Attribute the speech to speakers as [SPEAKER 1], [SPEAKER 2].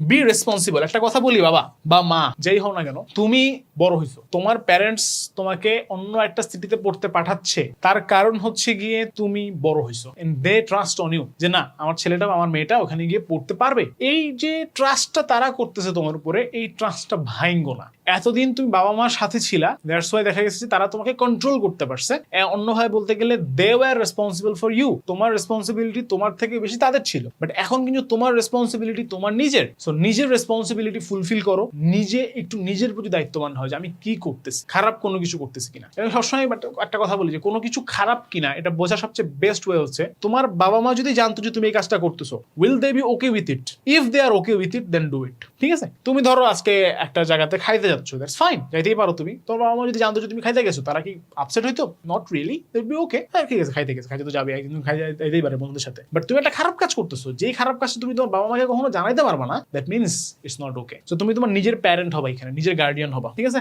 [SPEAKER 1] Be responsible একটা কথা বলি, বাবা, বা মা, যেই হও না কেন, তুমি বড় হইছো। তোমার প্যারেন্টস তোমাকে অন্য একটা সিটিতে পড়তে পাঠাচ্ছে। তার কারণ হচ্ছে গিয়ে তুমি বড় হইছো। দে ট্রাস্ট অন ইউ যে না, আমার ছেলেটা আমার মেয়েটা ওখানে গিয়ে পড়তে পারবে। এই যে ট্রাস্টটা তারা করতেছে তোমার উপরে, এই ট্রাস্টটা ভাইঙ্গো না। এতদিন তুমি বাবা মার সাথে ছিলা দ্যাটস ওয়াই দেখা গেছে যে তারা তোমাকে কন্ট্রোল করতে পারছে। অন্যভাবে বলতে গেলে they were responsible for you তোমার রেসপন্সিবিলিটি তোমার থেকে বেশি তাদের ছিল। বাট এখন কিন্তু তোমার রেসপন্সিবিলিটি তোমার নিজের। সো নিজের রেসপন্সিবিলিটি ফুলফিল করো। নিজে একটু নিজের প্রতি দায়িত্ববান হয় যে আমি কি করতেছি, খারাপ কোনো কিছু করতেছি কিনা। এবং সবসময় একটা কথা বলি যে, কোনো কিছু খারাপ কিনা, এটা বোঝা সবচেয়ে বেস্ট ওয়ে হচ্ছে, তোমার বাবা মা যদি জানতো যে তুমি এই কাজটা করতেছো will they be okay with it if they are okay with it then do it ঠিক আছে? তুমি ধরো আজকে একটা জায়গাতে খাইতে যাচ্ছ দ্যাটস ফাইন যাইতেই পারো তুমি। তোর বাবা মা যদি জানতো যে তুমি খাইতে গেছো, তারা কি আপসেট হইতো? Not really they be okay হ্যাঁ ঠিক আছে, খাইতে গেছে, খাইতে তো যাবে একদিন খাই যাইতেই পারে বন্ধুদের সাথে। বাট তুমি একটা খারাপ কাজ করতেছো, যেই খারাপ কাজটা তুমি তোমার বাবা মাকে কখনো জানাইতে পারবা না that means it's not okay তো তুমি তোমার নিজের প্যারেন্ট হবা এখানে, নিজের গার্ডিয়ান হবা, ঠিক আছে?